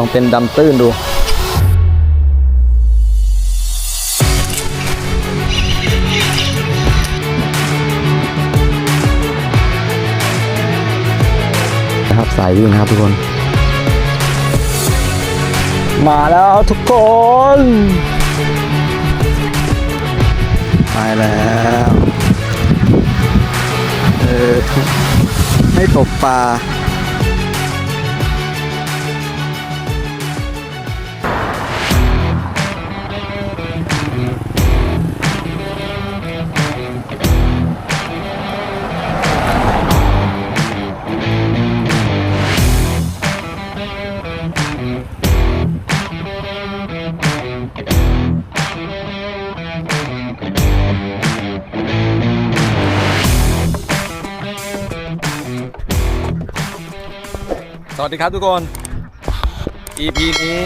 ลองเป็นดำตื้นดูนะครับสายวิ่งนะครับทุกคน มาแล้วทุกคนไปแล้วเออให้ตกปลา วัสดีครับทุกคน EP นี้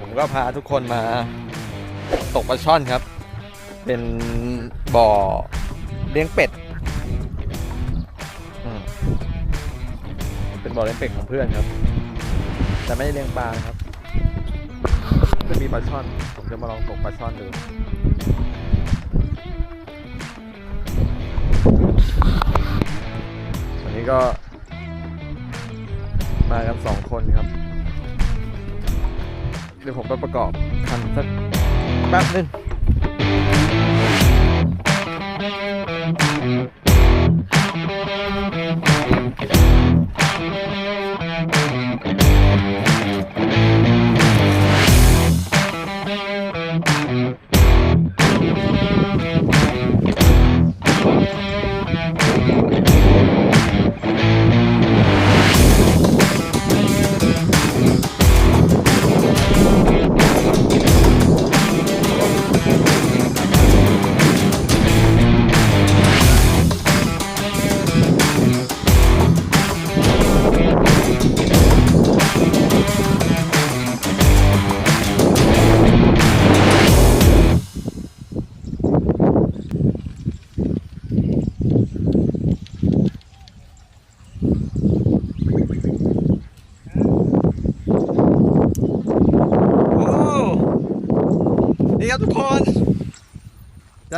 ผมก็พาทุกคนมาตกปลาช่อนครับ เป็นบ่อเลี้ยงเป็ดเป็นบ่อเลี้ยงเป็ดของเพื่อนครับ แต่ไม่ได้เลี้ยงปลาครับ จะมีปลาช่อน ผมจะมาลองตกปลาช่อนดูวันนี้ก็ มากันสองคนครับ เดี๋ยวผมไปประกอบคันสักแป๊บนึง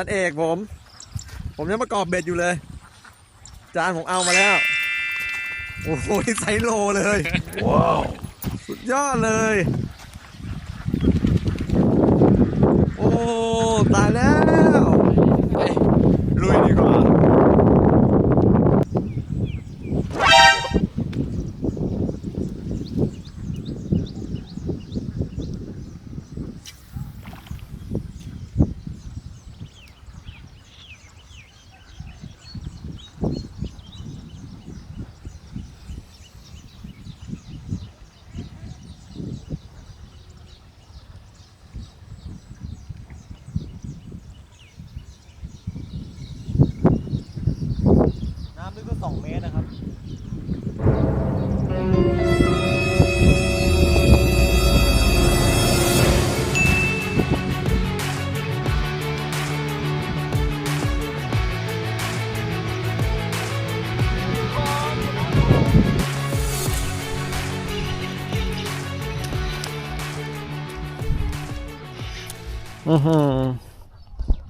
จานเอกผม ผมยังประกอบเบ็ดอยู่เลย จานผมเอามาแล้ว โอ้โหนี่ไซส์โลเลย ว้าว สุดยอดเลย โอ้ ตายแล้ว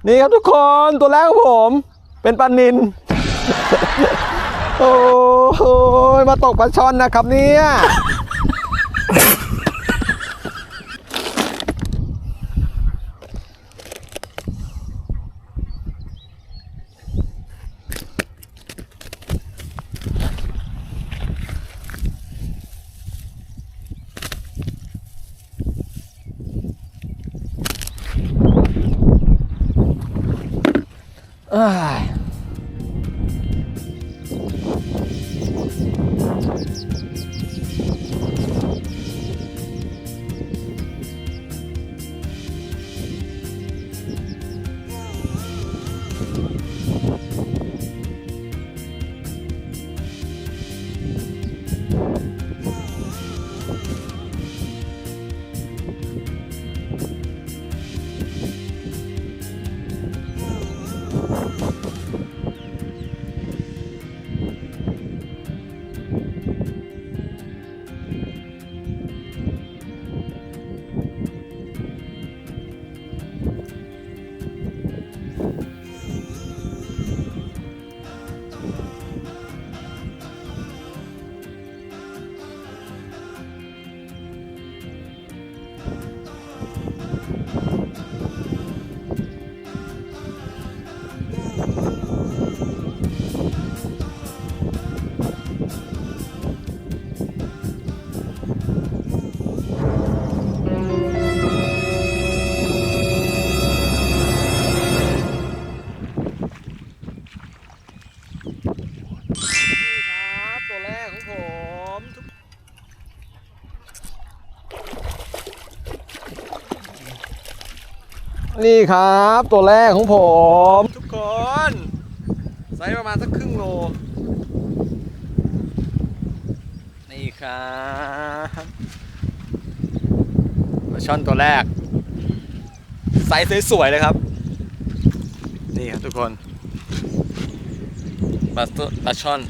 นี่ครับทุกคนตัวแรกของผม เป็นปลานินโอ้โหมาตกปลาช่อนนะครับเนี่ย นี่ครับตัวแรกของผม ทุกคนไซส์ประมาณสักครึ่งโล นี่ครับปลาช่อนตัวแรก ไซส์สวยๆเลยครับ นี่ครับทุกคนปลาตัวปลาช่อน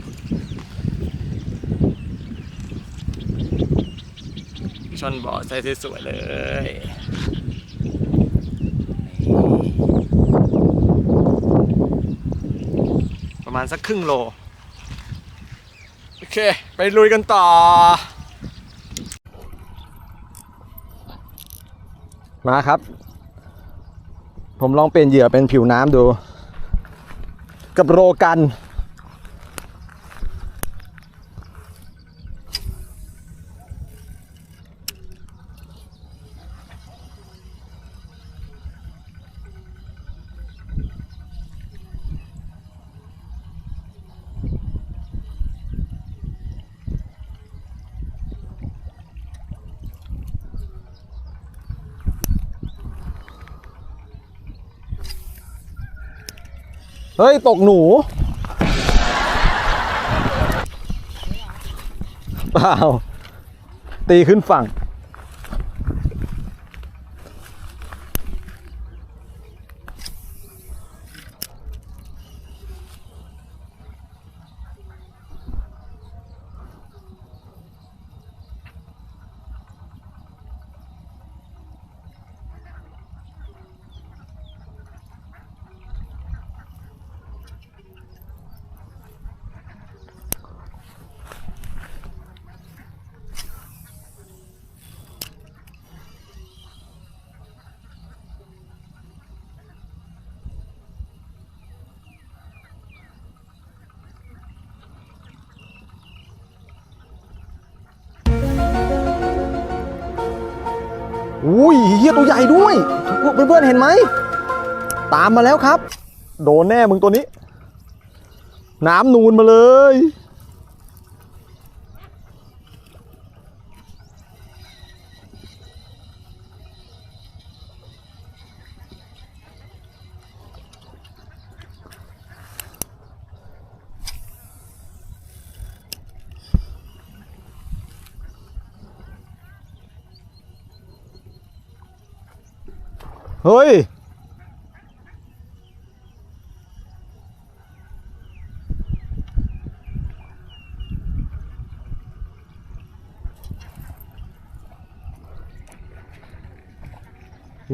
ช่อนบ่อไซส์สวยๆเลย ประมาณสักครึ่งโล โอเค ไปลุยกันต่อ มาครับ ผมลองเปลี่ยนเหยื่อเป็นผิวน้ำดู กับโรกัน เฮ้ย ตกหนู เปล่า ตีขึ้นฝั่ง อุ้ยเฮียตัวใหญ่ด้วยทุกเพื่อนๆเห็นไหม ตามมาแล้วครับ โดนแน่มึงตัวนี้ น้ำนูนมาเลย เฮ้ย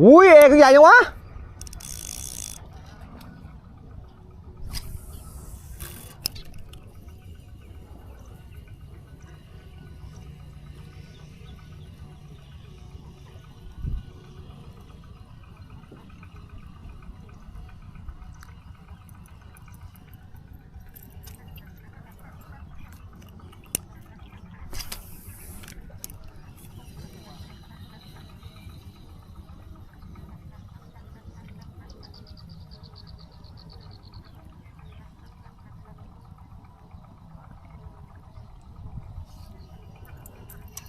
อุ้ยเอก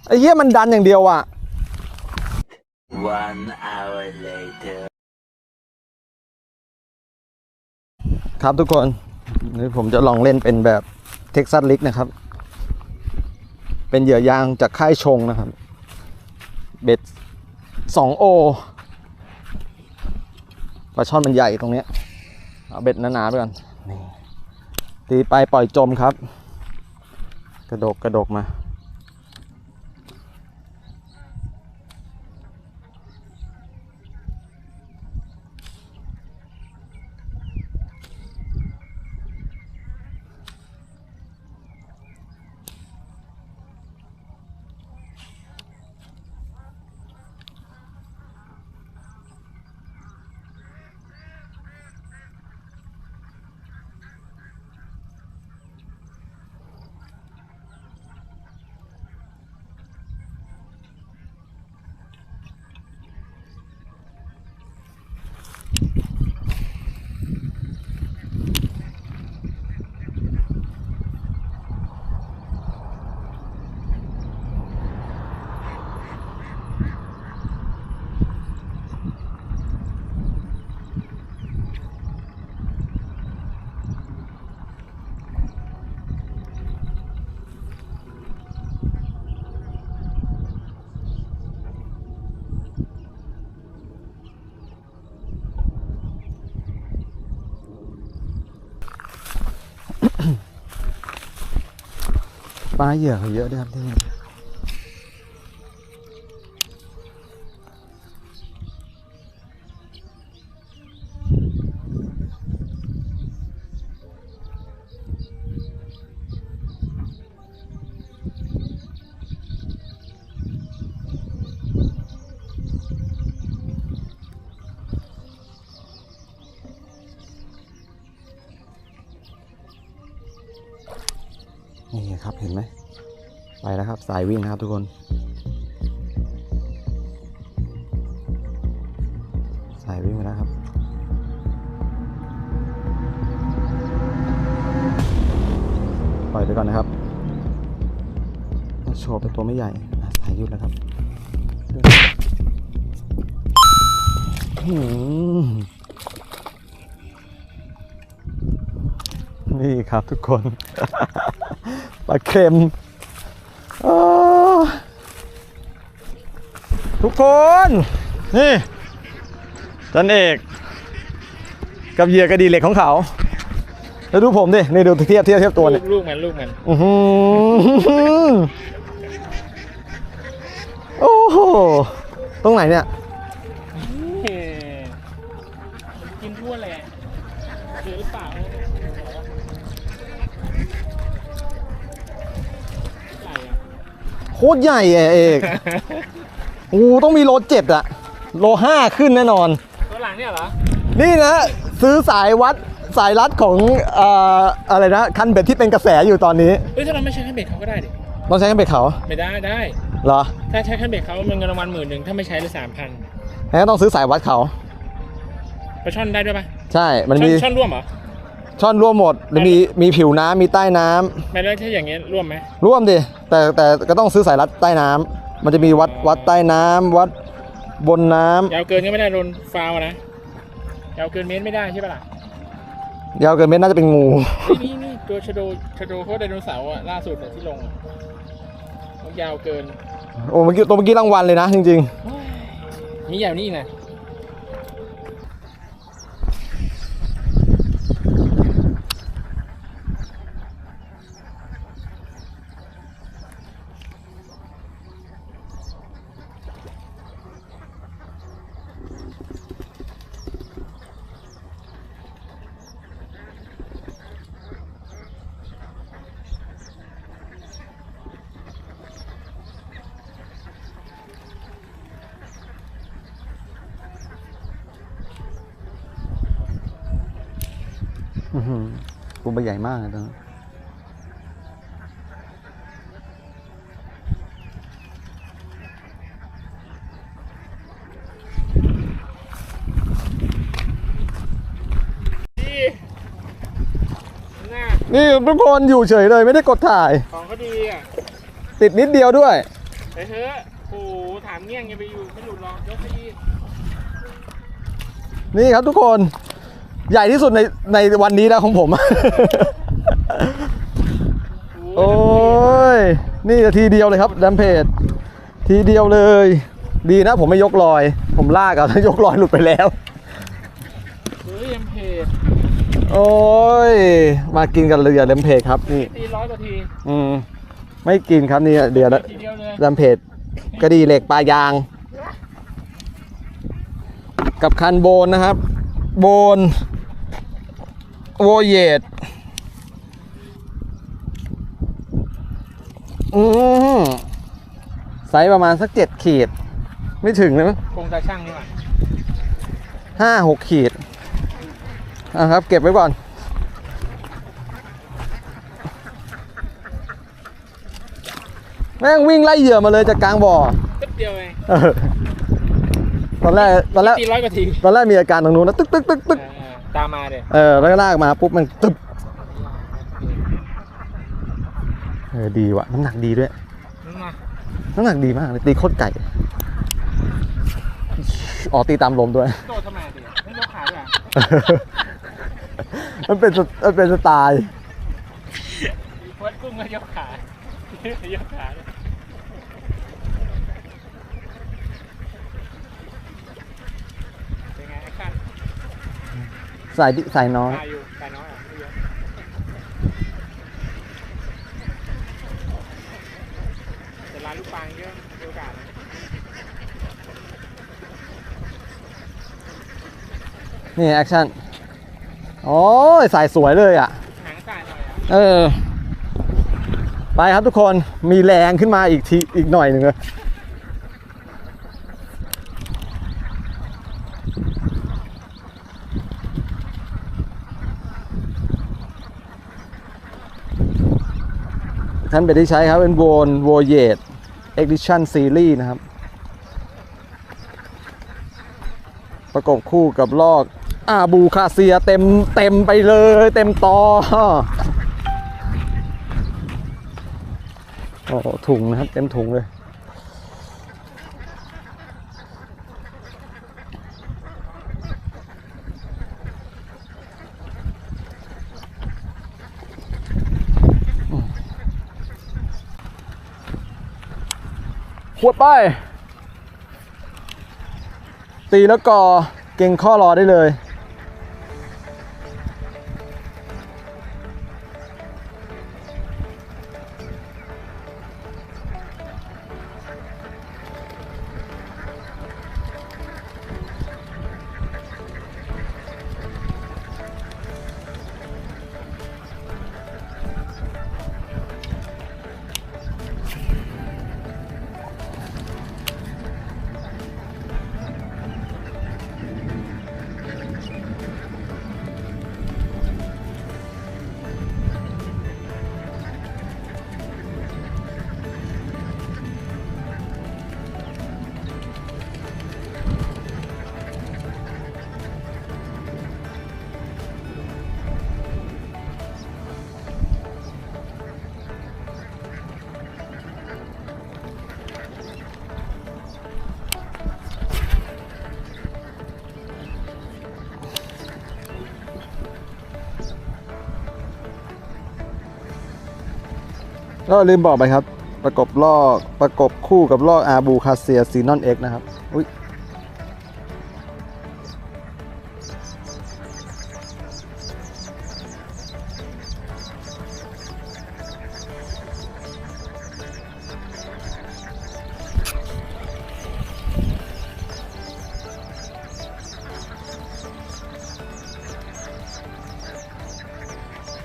ไอ้เหี้ยมันดันอย่างเดียวอะ One hour later. ครับทุกคนนี่ผมจะลองเล่นเป็นแบบเท็กซัสลิกนะครับ เป็นเหยื่อยางจากค่ายชงนะครับ เบ็ด 2O ปลาช่อนมันใหญ่ตรงเนี้ยเอาเบ็ดหนาๆไปก่อนนี่ตีไปปล่อยจมครับ กระดกกระดกมา ปลาเหยื่อเขาเยอะด้วยครับที่นี่ สายวิ่งนะครับทุกคนสายวิ่งไปแล้วครับปล่อยไปก่อนนะครับโชว์เป็นตัวไม่ใหญ่อะสายยืดแล้วครับนี่ครับทุกคนปลาเค็มอ้าว ทุกคน นี่จันเอก กับเหยื่อกระดีเหล็กของเขาแล้วดูผมดิ นี่ดูเทียบเทียบเทียบตัวเนี่ยลูกมันลูกมันอื้อหือโอ้โห ตรงไหนเนี่ยเฮ้กินทั่วแหละหรือเปล่าไหลอะโคตรใหญ่อะเอก โอ้โหต้องมีโลเจ็ดอะโลห้าขึ้นแน่นอน ตัวหลังเนี่ยเหรอ นี่นะ ซื้อสายวัดสายรัดของเอ่ออะไรนะ คันเบ็ดที่เป็นกระแสอยู่ตอนนี้เฮ้ยถ้าเราไม่ใช้คันเบ็ดเขาก็ได้ดิต้องใช้คันเบ็ดเขาไม่ได้ได้เหรอถ้าใช้คันเบ็ดเขามันเงินรางวัลหมื่นหนึ่งถ้าไม่ใช้เลยสามพันงั้นก็ต้องซื้อสายวัดเขาปลาช่อนได้ด้วยปะใช่มันช่อมีนช่อนร่วมเหรอช่อนร่วมหมดหรือมีมีผิวน้ำมีใต้น้ำไม่แล้วถ้าอย่างเงี้ยร่วมไหมร่วมดิแต่แต่ก็ต้องซื้อสายรัดใต้น้ำ มันจะมีวัดวัดใต้น้ำวัดบนน้ำยาวเกินก็ไม่ได้โดนฟาวล์นะยาวเกินเมตรไม่ได้ใช่ปะล่ะยาวเกินเมตรน่าจะเป็นงูเฮ้ยนี่นี่ตัวชะโดชะโดเขาไดโนเสาร์อะล่าสุดอะที่ลงอะยาวเกิน โอ้เมื่อกี้ตัวเมื่อกี้รางวัลเลยนะจริงมีอย่างนี้อีกนะ ๆอื้อหือตัวใบใหญ่มากเลยตอนนั้นดีน่านี่ทุกคนอยู่เฉยเลยไม่ได้กดถ่าย ของเขาดีอะ ติดนิดเดียวด้วยไปเถอะโอ้โหถามเงี้ยงอย่าไปอยู่ไม่หลุดหรอกยกให้ดีนี่ครับทุกคน ใหญ่ที่สุดในในวันนี้แล้วของผม โอ้ย นี่ทีเดียวเลยครับดัมเพจทีเดียวเลย ดีนะผมไม่ยกลอย ผมลากเอาถ้ายกลอยหลุดไปแล้วเฮ้ยเอ็มเพจโอ้ย มากินกันเลยดัมเพจครับนี่ตีร้อยกว่าทีอืมไม่กินครับนี่เดี๋ยวนะทีเดียวเลยดัมเพจกระดีเหล็กปลายาง กับคันโบนนะครับ โบน โวเยตอืมไซส์ประมาณสักเจ็ดขีด ไม่ถึงเลยมั้งคงตาช่างนี่หว่าห้าหกขีดอะครับ เก็บไว้ก่อนแม่งวิ่งไล่เหยื่อมาเลยจากกลางบ่อตึ๊บเดียวเองเออตอนแรกตอนแรกตีร้อยกว่าทีตอนแรกมีอาการตรงนู้นนะตึกตึกตึกตึกเออ ตามมาเดี๋ยเออแล้วก็ลากมาปุ๊บมันตึบเออดีว่ะ น้ำหนักดีด้วยนั่นมาน้ำหนักดีมากเลยตีโคตรไก่อ๋อตีตามลมด้วยโดดทำไมดิไม่ยกขาด้วยอะมันเป็นสมันเป็นสไตล์เฟิร์สกุ้งก็ยกขายกขา สายดิสายน้อยอยู่น้อยนี่แอคชั่นโอ้ยสายสวยเลยอะยอะเออ ไปครับทุกคนมีแรงขึ้นมาอีกทีอีกหน่อยหนึ่งเลย ท่านเป็นที่ใช้ครับเป็นโวนโวเยตเอ็กดิชันซีรีส์นะครับ ประกบคู่กับลอกอาบูคาเซียเต็มเต็มไปเลยเต็มตอโอ้ถุงนะครับ เต็มถุงเลย ขวดไป ตีแล้วก่อเก่งข้อรอได้เลย ก็ลืมบอกไปครับ ประกบลอกประกบคู่กับลอกอาบูคาเซียซีนอนเอ็กนะครับอุ้ย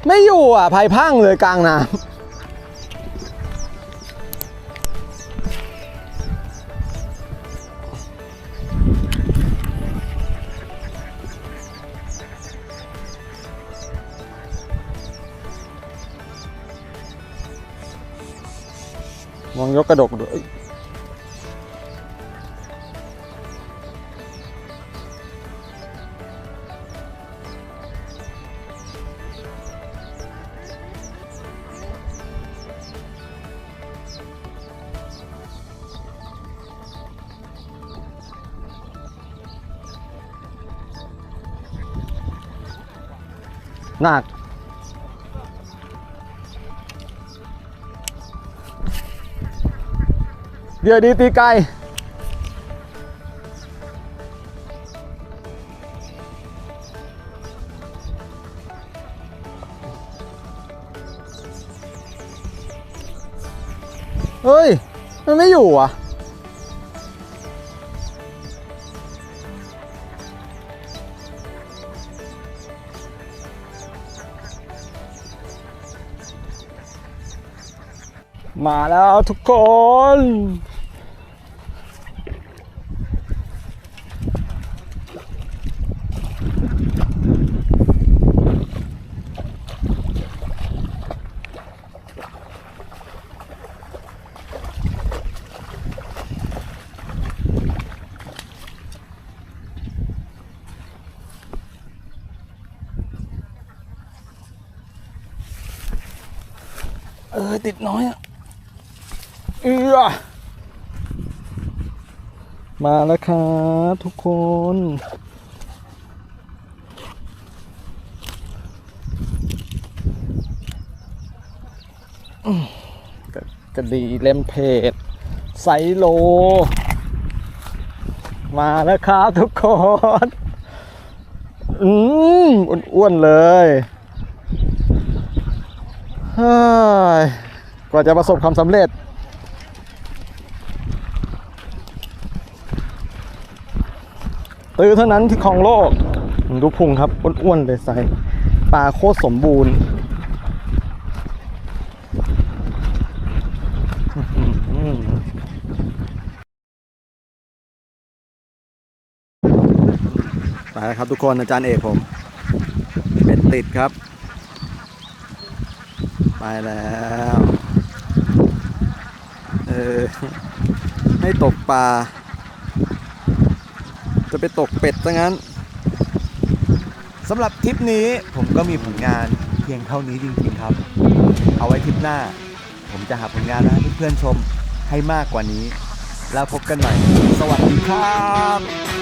ไม่อยู่อะภายพังเลยกลางน้ำ กกระดกด้วยหนัก เดี๋ยวดีตีไกลเฮ้ย มันไม่อยู่อะ มาแล้วทุกคน ติดน้อยอะเออมาแล้วครับทุกคนอืมกระกระดีเล่มเพจไซโล มาแล้วครับทุกคน อืมอ้วนๆเลยเฮ้ย กว่าจะประสบความสำเร็จ ตื้อเท่านั้นที่ครองโลกดูพุงครับอ้วนๆเลยใส่ปลาโคตรสมบูรณ์ไปแล้วครับทุกคนอาจารย์เอกผม เป็นติดครับ ไปแล้ว ออให้ตกปลา จะไปตกเป็ดซะงั้นสำหรับทริปนี้ผมก็มีผลงานเพียงเท่านี้จริงๆครับ เอาไว้ทริปหน้า ผมจะหาผลงานมาให้เพื่อนชมให้มากกว่านี้ แล้วพบกันใหม่ สวัสดีครับ